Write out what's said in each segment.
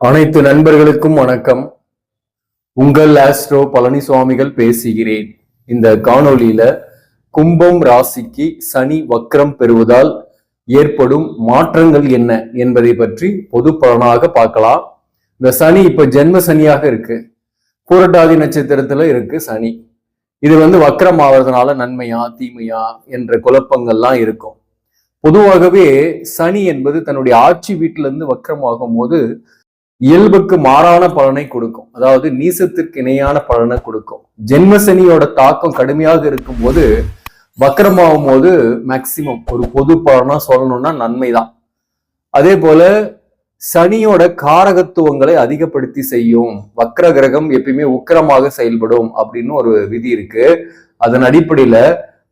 அனைத்து நண்பர்களுக்கும் வணக்கம். உங்கள் ஆஸ்ட்ரோ பழனிசுவாமிகள் பேசுகிறேன். இந்த காணொளியில கும்பம் ராசிக்கு சனி வக்ரம் பெறுவதால் ஏற்படும் மாற்றங்கள் என்ன என்பதை பற்றி பொது பலனாக பார்க்கலாம். இந்த சனி இப்ப ஜென்ம சனியாக இருக்கு. பூரட்டாதி நட்சத்திரத்துல இருக்கு சனி. இது வந்து வக்ரம் ஆவறதுனால நன்மையா தீமையா என்ற குழப்பங்கள்லாம் இருக்கும். பொதுவாகவே சனி என்பது தன்னுடைய ஆட்சி வீட்டிலிருந்து இருந்து வக்ரமாகும் போது இயல்புக்கு மாறான பலனை கொடுக்கும். அதாவது நீசத்திற்கு இணையான பலனை கொடுக்கும். ஜென்ம சனியோட தாக்கம் கடுமையாக இருக்கும்போது வக்கரமாகும் போது மேக்சிமம் ஒரு பொது பலனா சொல்லணும்னா நன்மைதான். அதே போல சனியோட காரகத்துவங்களை அதிகப்படுத்தி செய்யும். வக்ர கிரகம் எப்பயுமே உக்கிரமாக செயல்படும் அப்படின்னு ஒரு விதி இருக்கு. அதன் அடிப்படையில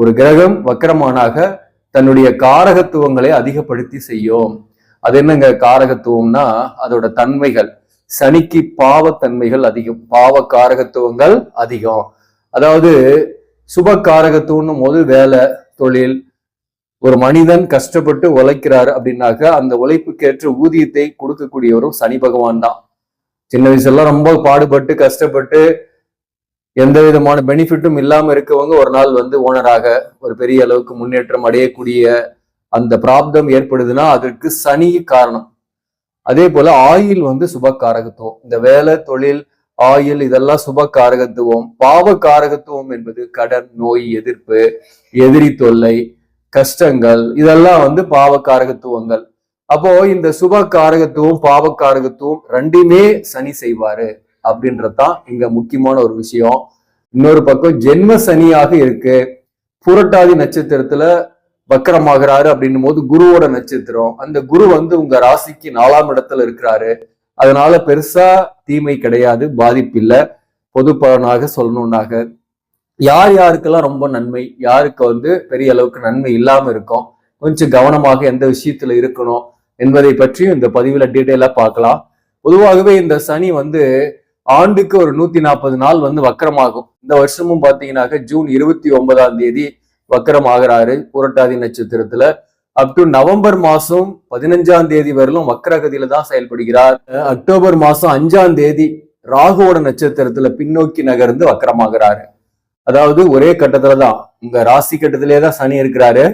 ஒரு கிரகம் வக்கரமானாக தன்னுடைய காரகத்துவங்களை அதிகப்படுத்தி செய்யும். அது என்னங்க காரகத்துவம்னா அதோட தன்மைகள். சனிக்கு பாவத்தன்மைகள் அதிகம். பாவ காரகத்துவங்கள் அதிகம். அதாவது சுப காரகத்துவம் போது வேலை தொழில். ஒரு மனிதன் கஷ்டப்பட்டு உழைக்கிறாரு அப்படின்னாக்க அந்த உழைப்புக்கேற்ற ஊதியத்தை கொடுக்கக்கூடியவரும் சனி பகவான் தான். சின்ன வயசுலாம் ரொம்ப பாடுபட்டு கஷ்டப்பட்டு எந்த விதமான பெனிஃபிட்டும் இல்லாம இருக்கவங்க ஒரு நாள் வந்து ஓனராக ஒரு பெரிய அளவுக்கு முன்னேற்றம் அடையக்கூடிய அந்த பிராப்தம் ஏற்படுதுன்னா அதற்கு சனி காரணம். அதே போல ஆயில் வந்து சுப காரகத்துவம் இந்த வேலை தொழில் ஆயில் இதெல்லாம் சுப காரகத்துவம் பாவ காரகத்துவம் என்பது கடன் நோய் எதிர்ப்பு எதிரி தொல்லை கஷ்டங்கள் இதெல்லாம் வந்து பாவ காரகத்துவங்கள். அப்போ இந்த சுப காரகத்துவம் பாவ காரகத்துவம் ரெண்டுமே சனி செய்வாரு அப்படின்றதான் இங்க முக்கியமான ஒரு விஷயம். இன்னொரு பக்கம் ஜென்ம சனியாக இருக்கு. புரட்டாதி நட்சத்திரத்துல வக்கரமாகிறாரு அப்படின்னும் போது குருவோட நட்சத்திரம். அந்த குரு வந்து உங்க ராசிக்கு நாலாம் இடத்துல இருக்கிறாரு. அதனால பெருசா தீமை கிடையாது பாதிப்பு இல்லை பொது பலனாக சொல்லணும்னாக. யார் யாருக்கெல்லாம் ரொம்ப நன்மை யாருக்கு வந்து பெரிய அளவுக்கு நன்மை இல்லாம இருக்கும் கொஞ்சம் கவனமாக எந்த விஷயத்துல இருக்கணும் என்பதை பற்றியும் இந்த பதிவுல டீட்டெயிலா பார்க்கலாம். பொதுவாகவே இந்த சனி வந்து ஆண்டுக்கு ஒரு நூத்தி நாற்பது நாள் வந்து வக்கரமாகும். இந்த வருஷமும் பாத்தீங்கன்னாக்க ஜூன் இருபத்தி ஒன்பதாம் தேதி வக்கரம் ஆகிறாரு புரட்டாதி நட்சத்திரத்துல அப் டு நவம்பர் மாசம் பதினஞ்சாம் தேதி வரலும் வக்கரகதியில தான் செயல்படுகிறார். அக்டோபர் மாசம் அஞ்சாம் தேதி ராகுவோட நட்சத்திரத்துல பின்னோக்கி நகர்ந்து வக்கரமாகிறாரு. அதாவது ஒரே கட்டத்துல தான். உங்க ராசி கட்டத்திலே தான் சனி இருக்கிறாரு.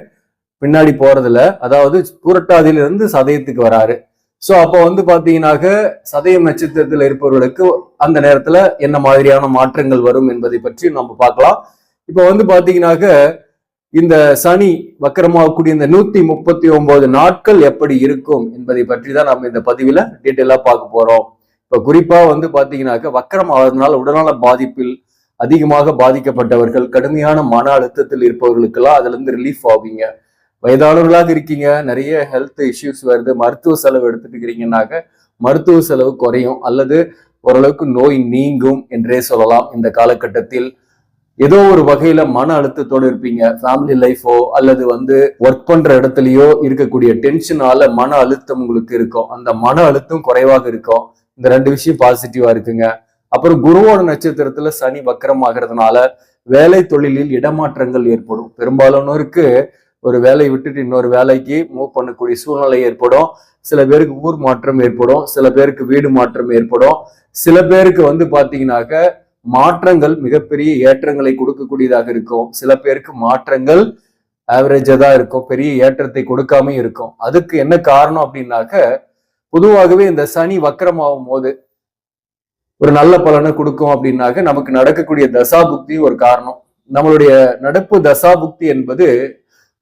பின்னாடி போறதுல அதாவது பூரட்டாதியில இருந்து சதயத்துக்கு வராரு. சோ அப்போ வந்து பாத்தீங்கன்னாக்க சதயம் நட்சத்திரத்தில் இருப்பவர்களுக்கு அந்த நேரத்துல என்ன மாதிரியான மாற்றங்கள் வரும் என்பதை பற்றி நம்ம பார்க்கலாம். இப்போ வந்து பாத்தீங்கன்னாக்க இந்த சனி வக்கரமாகக்கூடிய இந்த நூத்தி முப்பத்தி ஒன்பது நாட்கள் எப்படி இருக்கும் என்பதை பற்றி தான் நம்ம இந்த பதிவுல டீட்டெயிலா பார்க்க போறோம். இப்ப குறிப்பா வந்து பாத்தீங்கன்னாக்க வக்கரம் உடல்நல பாதிப்பில் அதிகமாக பாதிக்கப்பட்டவர்கள் கடுமையான மன அழுத்தத்தில் இருப்பவர்களுக்கெல்லாம் அதுல இருந்து ரிலீஃப் ஆவீங்க. வயதானவர்களாக இருக்கீங்க நிறைய ஹெல்த் இஷ்யூஸ் வருது மருத்துவ செலவு எடுத்துட்டு இருக்கிறீங்கன்னாக்க மருத்துவ செலவு குறையும் அல்லது ஓரளவுக்கு நோய் நீங்கும் என்றே சொல்லலாம். இந்த காலகட்டத்தில் ஏதோ ஒரு வகையில மன அழுத்தத்தோடு இருப்பீங்க. ஃபேமிலி லைஃபோ அல்லது வந்து ஒர்க் பண்ற இடத்துலயோ இருக்கக்கூடிய டென்ஷனால மன அழுத்தம் உங்களுக்கு இருக்கும். அந்த மன அழுத்தம் குறைவாக இருக்கும். இந்த ரெண்டு விஷயம் பாசிட்டிவா இருக்குங்க. அப்புறம் குருவோட நட்சத்திரத்துல சனி வக்கரம் ஆகிறதுனால வேலை தொழிலில் இடமாற்றங்கள் ஏற்படும். பெரும்பாலானோருக்கு ஒரு வேலையை விட்டுட்டு இன்னொரு வேலைக்கு மூவ் பண்ணக்கூடிய சூழ்நிலை ஏற்படும். சில பேருக்கு ஊர் மாற்றம் ஏற்படும். சில பேருக்கு வீடு மாற்றம் ஏற்படும். சில பேருக்கு வந்து பாத்தீங்கன்னாக்க மாற்றங்கள் மிகப்பெரிய ஏற்றங்களை கொடுக்கக்கூடியதாக இருக்கும். சில பேருக்கு மாற்றங்கள் ஆவரேஜா தான் இருக்கும். பெரிய ஏற்றத்தை கொடுக்காம இருக்கும். அதுக்கு என்ன காரணம் அப்படின்னாக்க பொதுவாகவே இந்த சனி வக்கரமாகும் போது ஒரு நல்ல பலனை கொடுக்கும் அப்படின்னாக்க நமக்கு நடக்கக்கூடிய தசாபுக்தி ஒரு காரணம். நம்மளுடைய நடப்பு தசாபுக்தி என்பது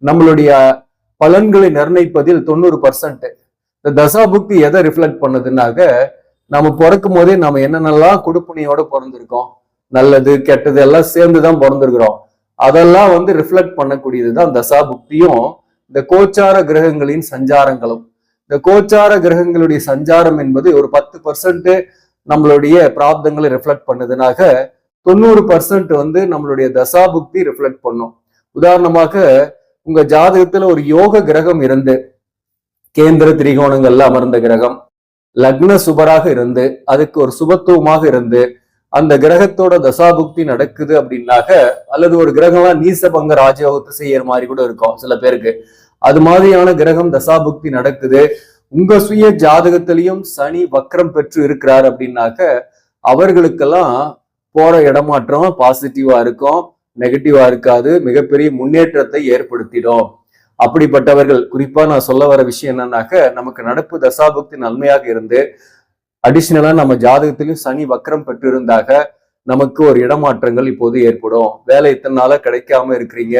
நம்மளுடைய பலன்களை நிர்ணயிப்பதில் தொண்ணூறு பர்சன்ட் இந்த தசாபுக்தி எதை ரிஃப்ளெக்ட் பண்ணுதுன்னாக்க நம்ம பிறக்கும் போதே நம்ம என்னென்னலாம் கொடுப்புணியோட பிறந்திருக்கோம் நல்லது கெட்டது எல்லாம் சேர்ந்து தான் பிறந்திருக்கிறோம். அதெல்லாம் வந்து ரிஃப்ளெக்ட் பண்ணக்கூடியது தான் தசா புக்தியும் இந்த கோச்சார கிரகங்களின் சஞ்சாரங்களும். இந்த கோச்சார கிரகங்களுடைய சஞ்சாரம் என்பது ஒரு பத்து பர்சன்ட் நம்மளுடைய பிராப்தங்களை ரிஃப்ளெக்ட் பண்ணதுனாக தொண்ணூறு பர்சன்ட் வந்து நம்மளுடைய தசா புக்தி ரிஃப்ளெக்ட் பண்ணும். உதாரணமாக உங்க ஜாதகத்துல ஒரு யோக கிரகம் இருந்து கேந்திர திரிகோணங்கள்ல அமர்ந்த கிரகம் லக்ன சுபராக இருந்து அதுக்கு ஒரு சுபத்துவமாக இருந்து அந்த கிரகத்தோட தசாபுக்தி நடக்குது அப்படின்னாக்க அல்லது ஒரு கிரகம்லாம் நீசபங்க ராஜயோகத்தை செய்யற மாதிரி கூட இருக்கும் சில பேருக்கு. அது மாதிரியான கிரகம் தசாபுக்தி நடக்குது. உங்க சுய ஜாதகத்திலையும் சனி வக்ரம் பெற்று இருக்கிறார் அப்படின்னாக்க அவர்களுக்கெல்லாம் போற இடமாற்றம் பாசிட்டிவா இருக்கும் நெகட்டிவா இருக்காது மிகப்பெரிய முன்னேற்றத்தை ஏற்படுத்திடும். அப்படிப்பட்டவர்கள். குறிப்பா நான் சொல்ல வர விஷயம் என்னன்னாக்க நமக்கு நடப்பு தசாபக்தி நன்மையாக இருந்து அடிஷ்னலா நம்ம ஜாதகத்திலும் சனி வக்கரம் பெற்றிருந்தாக நமக்கு ஒரு இடமாற்றங்கள் இப்போது ஏற்படும். வேலை இத்தனை நாளா கிடைக்காம இருக்கிறீங்க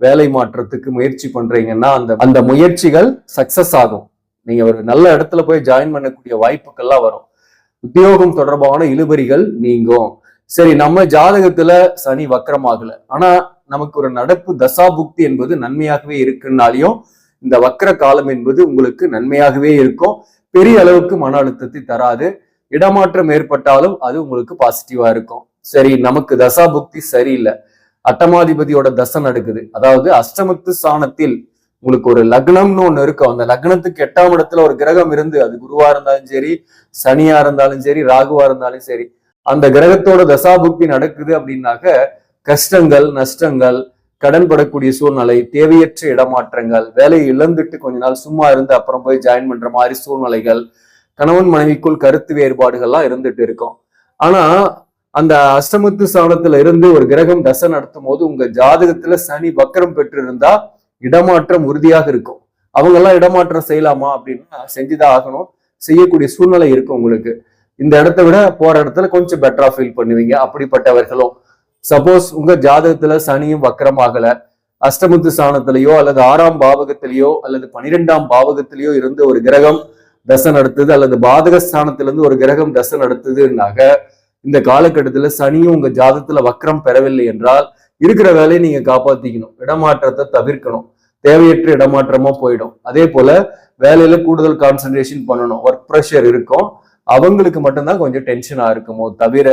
வேலை மாற்றத்துக்கு முயற்சி பண்றீங்கன்னா அந்த அந்த முயற்சிகள் சக்சஸ் ஆகும். நீங்க ஒரு நல்ல இடத்துல போய் ஜாயின் பண்ணக்கூடிய வாய்ப்புகள்லாம் வரும். உத்தியோகம் தொடர்பான இழுபறிகள் நீங்கும். சரி நம்ம ஜாதகத்துல சனி வக்கரமாகல. ஆனா நமக்கு ஒரு நடப்பு தசாபுக்தி என்பது நன்மையாகவே இருக்குன்னாலையும் இந்த வக்கர காலம் என்பது உங்களுக்கு நன்மையாகவே இருக்கும். பெரிய அளவுக்கு மன அழுத்தத்தை தராது. இடமாற்றம் ஏற்பட்டாலும் அது உங்களுக்கு பாசிட்டிவா இருக்கும். சரி நமக்கு தசா புக்தி சரியில்லை. அட்டமாதிபதியோட தசை நடக்குது. அதாவது அஷ்டமத்து சாணத்தில் உங்களுக்கு ஒரு லக்னம்னு ஒண்ணு இருக்கும். அந்த லக்னத்துக்கு எட்டாம் இடத்துல ஒரு கிரகம் இருந்து அது குருவா இருந்தாலும் சரி சனியா இருந்தாலும் சரி ராகுவா இருந்தாலும் சரி அந்த கிரகத்தோட தசாபுக்தி நடக்குது அப்படின்னாக்க கஷ்டங்கள் நஷ்டங்கள் கடன் படக்கூடிய சூழ்நிலை தேவையற்ற இடமாற்றங்கள் வேலையை இழந்துட்டு கொஞ்ச நாள் சும்மா இருந்து அப்புறம் போய் ஜாயின் பண்ற மாதிரி சூழ்நிலைகள் கணவன் மனைவிக்குள் கருத்து வேறுபாடுகள்லாம் இருந்துட்டு இருக்கும். ஆனா அந்த அஷ்டமத்து ஸ்தானத்துல இருந்து ஒரு கிரகம் தசை நடத்தும் போது உங்க ஜாதகத்துல சனி வக்கரம் பெற்றிருந்தா இடமாற்றம் உறுதியாக இருக்கும். அவங்க எல்லாம் இடமாற்றம் செய்யலாமா அப்படின்னா செஞ்சுதான் ஆகணும். செய்யக்கூடிய சூழ்நிலை இருக்கும் உங்களுக்கு. இந்த இடத்த விட போற இடத்துல கொஞ்சம் பெட்டரா ஃபீல் பண்ணுவீங்க. அப்படிப்பட்டவர்களும் சப்போஸ் உங்க ஜாதகத்துல சனியும் வக்கரமாகல அஷ்டமத்து ஸ்தானத்திலேயோ அல்லது ஆறாம் பாவகத்திலேயோ அல்லது பனிரெண்டாம் பாவகத்திலேயோ இருந்து ஒரு கிரகம் தசை நடத்துது அல்லது பாதக ஸ்தானத்திலிருந்து ஒரு கிரகம் தசை நடத்துதுன்னாக இந்த காலகட்டத்துல சனியும் உங்க ஜாதகத்துல வக்கரம் பெறவில்லை என்றால் இருக்கிற வேலையை நீங்க காப்பாத்திக்கணும். இடமாற்றத்தை தவிர்க்கணும். தேவையற்ற இடமாற்றமா போயிடும். அதே போல வேலையில கூடுதல் கான்சென்ட்ரேஷன் பண்ணணும். ஒர்க் ப்ரெஷர் இருக்கும். அவங்களுக்கு மட்டும்தான் கொஞ்சம் டென்ஷனா இருக்குமோ தவிர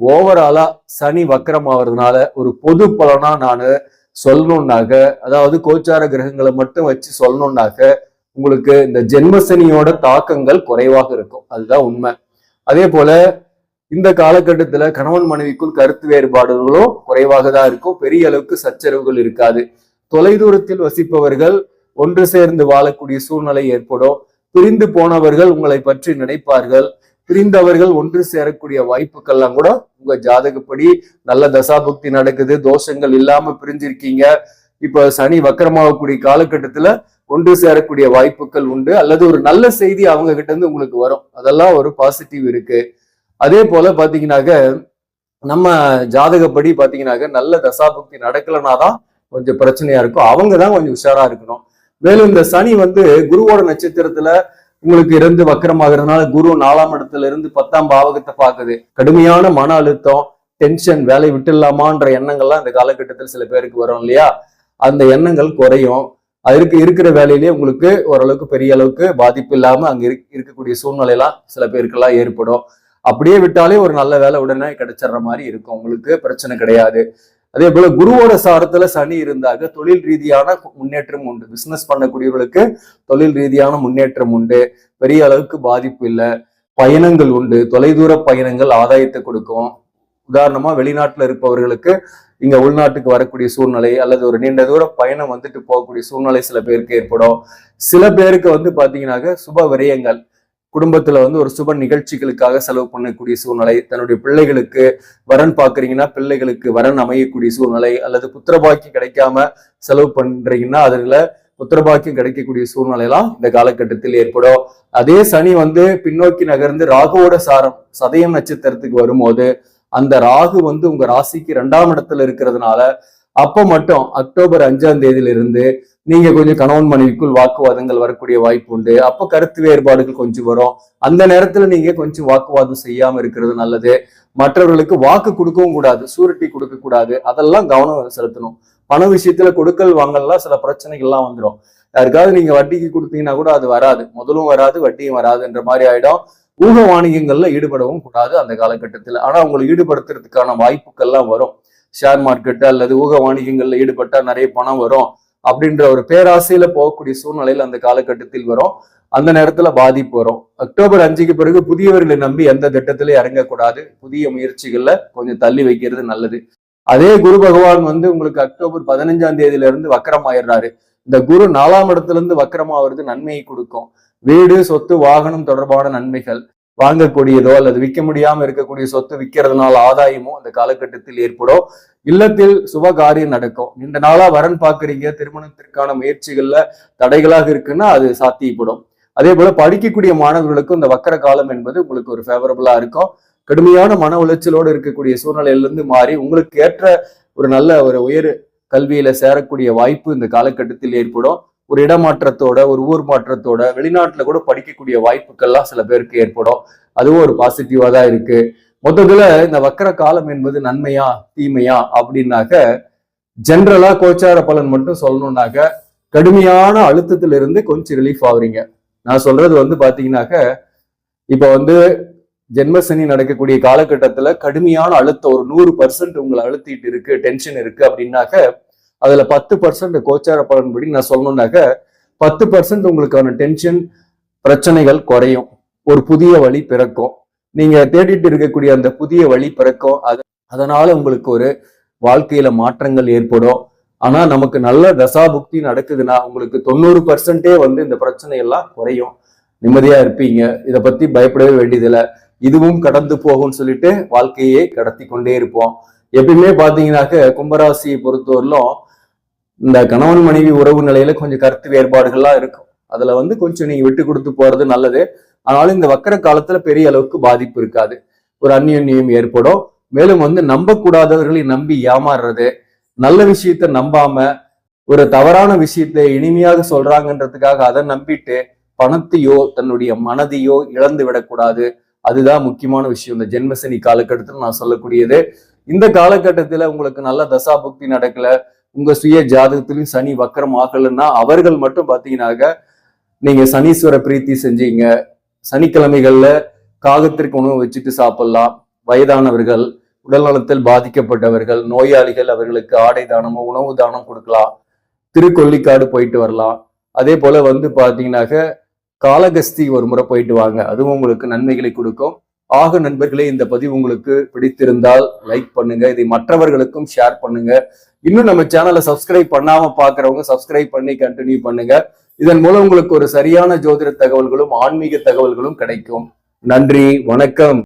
ஓவராலா சனி வக்கரம் ஆவறதுனால ஒரு பொது பலனா நான் சொல்லணும்னாக்க அதாவது கோச்சார கிரகங்களை மட்டும் வச்சு சொல்லணும்னாக்க உங்களுக்கு இந்த ஜென்மசனியோட தாக்கங்கள் குறைவாக இருக்கும். அதுதான் உண்மை. அதே போல இந்த காலகட்டத்துல கணவன் மனைவிக்குள் கருத்து வேறுபாடுகளும் குறைவாக தான் இருக்கும். பெரிய அளவுக்கு சச்சரவுகள் இருக்காது. தொலைதூரத்தில் வசிப்பவர்கள் ஒன்று சேர்ந்து வாழக்கூடிய சூழ்நிலை ஏற்படும். பிரிந்து போனவர்கள் உங்களை பற்றி நினைப்பார்கள். பிரிந்தவர்கள் ஒன்று சேரக்கூடிய வாய்ப்புகள்லாம் கூட உங்க ஜாதகப்படி நல்ல தசாபுக்தி நடக்குது. தோஷங்கள் இல்லாம பிரிஞ்சிருக்கீங்க. இப்ப சனி வக்கரமாகக்கூடிய காலகட்டத்துல ஒன்று சேரக்கூடிய வாய்ப்புகள் உண்டு. அல்லது ஒரு நல்ல செய்தி அவங்க கிட்ட இருந்து உங்களுக்கு வரும். அதெல்லாம் ஒரு பாசிட்டிவ் இருக்கு. அதே போல பாத்தீங்கன்னாக்க நம்ம ஜாதகப்படி பாத்தீங்கன்னாக்க நல்ல தசாபுக்தி நடக்கலனாதான் கொஞ்சம் பிரச்சனையா இருக்கும். அவங்க தான் கொஞ்சம் உஷாரா இருக்கணும். மேலும் இந்த சனி வந்து குருவோட நட்சத்திரத்துல உங்களுக்கு இருந்து வக்கரமாகிறதுனால குரு நாலாம் இடத்துல இருந்து பத்தாம் பாவகத்தை பார்க்குது. கடுமையான மன அழுத்தம் டென்ஷன் வேலை விட்டுலாமான்ற எண்ணங்கள்லாம் இந்த காலகட்டத்தில் சில பேருக்கு வரும் இல்லையா? அந்த எண்ணங்கள் குறையும். அதற்கு இருக்கிற வேலையிலேயே உங்களுக்கு ஓரளவுக்கு பெரிய அளவுக்கு பாதிப்பு இல்லாம அங்க இருக்கக்கூடிய சூழ்நிலையெல்லாம் சில பேருக்கெல்லாம் ஏற்படும். அப்படியே விட்டாலே ஒரு நல்ல வேலை உடனே கிடைச்சிடுற மாதிரி இருக்கும். உங்களுக்கு பிரச்சனை கிடையாது. அதே போல குருவோட சாரத்துல சனி இருந்தாக தொழில் ரீதியான முன்னேற்றம் உண்டு. பிசினஸ் பண்ணக்கூடியவர்களுக்கு தொழில் ரீதியான முன்னேற்றம் உண்டு. பெரிய அளவுக்கு பாதிப்பு இல்லை. பயணங்கள் உண்டு. தொலைதூர பயணங்கள் ஆதாயத்தை கொடுக்கும். உதாரணமா வெளிநாட்டுல இருப்பவர்களுக்கு இங்க உள்நாட்டுக்கு வரக்கூடிய சூழ்நிலை அல்லது ஒரு நீண்ட தூர பயணம் வந்துட்டு போகக்கூடிய சூழ்நிலை சில பேருக்கு ஏற்படும். சில பேருக்கு வந்து பாத்தீங்கன்னாக்க சுப விரயங்கள் குடும்பத்துல வந்து ஒரு சுப நிகழ்ச்சிகளுக்காக செலவு பண்ணக்கூடிய சூழ்நிலை தன்னுடைய பிள்ளைகளுக்கு வரன் பாக்குறீங்கன்னா பிள்ளைகளுக்கு வரன் அமையக்கூடிய சூழ்நிலை அல்லது புத்திரபாக்கி கிடைக்காம செலவு பண்றீங்கன்னா அதுல புத்திரபாக்கியம் கிடைக்கக்கூடிய சூழ்நிலையெல்லாம் இந்த காலகட்டத்தில் ஏற்படும். அதே சனி வந்து பின்னோக்கி நகர்ந்து ராகுவோட சாரம் சதயம் நட்சத்திரத்துக்கு வரும்போது அந்த ராகு வந்து உங்க ராசிக்கு ரெண்டாம் இடத்துல இருக்கிறதுனால அப்போ மட்டும் அக்டோபர் அஞ்சாம் தேதியிலிருந்து நீங்க கொஞ்சம் கணவன் மனைவிக்குள் வாக்குவாதங்கள் வரக்கூடிய வாய்ப்பு உண்டு. அப்ப கருத்து வேறுபாடுகள் கொஞ்சம் வரும். அந்த நேரத்துல நீங்க கொஞ்சம் வாக்குவாதம் செய்யாம இருக்கிறது நல்லது. மற்றவர்களுக்கு வாக்கு கொடுக்கவும் கூடாது சூரிட்டி கொடுக்க கூடாது. அதெல்லாம் கவனம் செலுத்தணும். பண விஷயத்துல கொடுக்கல் வாங்கலாம் சில பிரச்சனைகள்லாம் வந்துடும் யாருக்காவது நீங்க வட்டிக்கு கொடுத்தீங்கன்னா கூட அது வராது. முதலும் வராது வட்டியும் வராதுன்ற மாதிரி ஆயிடும். ஊக வாணிகங்கள்ல ஈடுபடவும் கூடாது அந்த காலகட்டத்தில். ஆனா உங்களை ஈடுபடுத்துறதுக்கான வாய்ப்புகள்லாம் வரும். ஷேர் மார்க்கெட் அல்லது ஊக வாணிகங்கள்ல ஈடுபட்டா நிறைய பணம் வரும். அப்படின்ற ஒரு பேராசையில போகக்கூடிய சூழ்நிலையில் அந்த காலகட்டத்தில் வரும். அந்த நேரத்துல பாதிப்பு வரும். அக்டோபர் அஞ்சுக்கு பிறகு புதியவர்களை நம்பி எந்த திட்டத்திலையும் இறங்கக்கூடாது. புதிய முயற்சிகள்ல கொஞ்சம் தள்ளி வைக்கிறது நல்லது. அதே குரு பகவான் வந்து உங்களுக்கு அக்டோபர் பதினஞ்சாம் தேதியில இருந்து வக்கரம் ஆயிடுறாரு இந்த குரு நாலாம் இடத்துல இருந்து வக்கரமாவது நன்மையை கொடுக்கும். வீடு சொத்து வாகனம் தொடர்பான நன்மைகள் வாங்கக்கூடியதோ அல்லது விற்க முடியாம இருக்கக்கூடிய சொத்து விற்கிறதுனால ஆதாயமோ அந்த காலகட்டத்தில் ஏற்படும். இல்லத்தில் சுப காரியம் நடக்கும். நீண்ட நாளா வரன் பாக்குறீங்க திருமணத்திற்கான முயற்சிகள்ல தடைகளாக இருக்குன்னா அது சாத்தியப்படும். அதே போல படிக்கக்கூடிய மாணவர்களுக்கும் இந்த வக்கர காலம் என்பது உங்களுக்கு ஒரு ஃபேவரபுளா இருக்கும். கடுமையான மன உளைச்சலோடு இருக்கக்கூடிய சூழ்நிலையிலிருந்து மாறி உங்களுக்கு ஏற்ற ஒரு நல்ல ஒரு உயர் கல்வியில சேரக்கூடிய வாய்ப்பு இந்த காலகட்டத்தில் ஏற்படும். ஒரு இடமாற்றத்தோட ஒரு ஊர் மாற்றத்தோட வெளிநாட்டுல கூட படிக்கக்கூடிய வாய்ப்புகள்லாம் சில பேருக்கு ஏற்படும். அதுவும் ஒரு பாசிட்டிவா தான் இருக்கு. மொத்தத்துல இந்த வக்கர காலம் என்பது நன்மையா தீமையா அப்படின்னாக்க ஜென்ரலா கோச்சார பலன் மட்டும் சொல்லணும்னாக்க கடுமையான அழுத்தத்துல இருந்து கொஞ்சம் ரிலீஃப் ஆகுறீங்க. நான் சொல்றது வந்து பாத்தீங்கன்னாக்க இப்ப வந்து ஜென்மசனி நடக்கக்கூடிய காலகட்டத்துல கடுமையான அழுத்தம் ஒரு நூறு பர்சன்ட் உங்களை அழுத்திட்டு இருக்கு டென்ஷன் இருக்கு அப்படின்னாக்க அதுல பத்து பர்சன்ட் கோச்சார பலன்படி நான் சொல்லணும்னாக்க பத்து பர்சன்ட் உங்களுக்கான டென்ஷன் பிரச்சனைகள் குறையும். ஒரு புதிய வழி பிறக்கும். நீங்க தேடிட்டு இருக்கக்கூடிய அந்த புதிய வழி பிறக்கும். அது அதனால உங்களுக்கு ஒரு வாழ்க்கையில மாற்றங்கள் ஏற்படும். ஆனா நமக்கு நல்ல தசாபுக்தி நடக்குதுன்னா உங்களுக்கு தொண்ணூறு பர்சன்டே வந்து இந்த பிரச்சனை எல்லாம் குறையும். நிம்மதியா இருப்பீங்க. இதை பத்தி பயப்படவே வேண்டியதில்லை. இதுவும் கடந்து போகும்னு சொல்லிட்டு வாழ்க்கையே கடத்தி கொண்டே இருப்போம். எப்பயுமே பாத்தீங்கன்னாக்க கும்பராசியை பொறுத்தவரையிலும் இந்த கணவன் மனைவி உறவு நிலையில கொஞ்சம் கருத்து வேறுபாடுகள்லாம் இருக்கும். அதுல வந்து கொஞ்சம் நீங்க விட்டு கொடுத்து போறது நல்லது. ஆனாலும் இந்த வக்கர காலத்துல பெரிய அளவுக்கு பாதிப்பு இருக்காது. ஒரு அந்நியம் ஏற்படும். மேலும் வந்து நம்பக்கூடாதவர்களை நம்பி ஏமாறுறது நல்ல விஷயத்த நம்பாம ஒரு தவறான விஷயத்தை இனிமையாக சொல்றாங்கன்றதுக்காக அதை நம்பிட்டு பணத்தையோ தன்னுடைய மனதையோ இழந்து விடக்கூடாது. அதுதான் முக்கியமான விஷயம். இந்த ஜென்மசனி காலகட்டத்தில் நான் சொல்லக்கூடியது. இந்த காலகட்டத்துல உங்களுக்கு நல்ல தசாபுக்தி நடக்கல உங்க சுய ஜாதகத்திலும் சனி வக்கரம் ஆகலைன்னா அவர்கள் மட்டும் பாத்தீங்கன்னாக்க நீங்க சனீஸ்வர பிரீத்தி செஞ்சீங்க. சனிக்கிழமைகள்ல காகத்திற்கு உணவு வச்சுட்டு சாப்பிடலாம். வயதானவர்கள் உடல்நலத்தில் பாதிக்கப்பட்டவர்கள் நோயாளிகள் அவர்களுக்கு ஆடை தானமோ உணவு தானம் கொடுக்கலாம். திருக்கொல்லிக்காடு போயிட்டு வரலாம். அதே போல வந்து பார்த்தீங்கன்னாக்க காலகஸ்தி ஒரு முறை போயிட்டு வாங்க. அதுவும் உங்களுக்கு நன்மைகளை கொடுக்கும். ஆக நண்பர்களே இந்த பதிவு உங்களுக்கு பிடித்திருந்தால் லைக் பண்ணுங்க. இதை மற்றவர்களுக்கும் ஷேர் பண்ணுங்க. இன்னும் நம்ம சேனலை சப்ஸ்கிரைப் பண்ணாம பாக்குறவங்க சப்ஸ்கிரைப் பண்ணி கண்டினியூ பண்ணுங்க. இதன் மூலம் உங்களுக்கு ஒரு சரியான ஜோதிட தகவல்களும் ஆன்மீக தகவல்களும் கிடைக்கும். நன்றி வணக்கம்.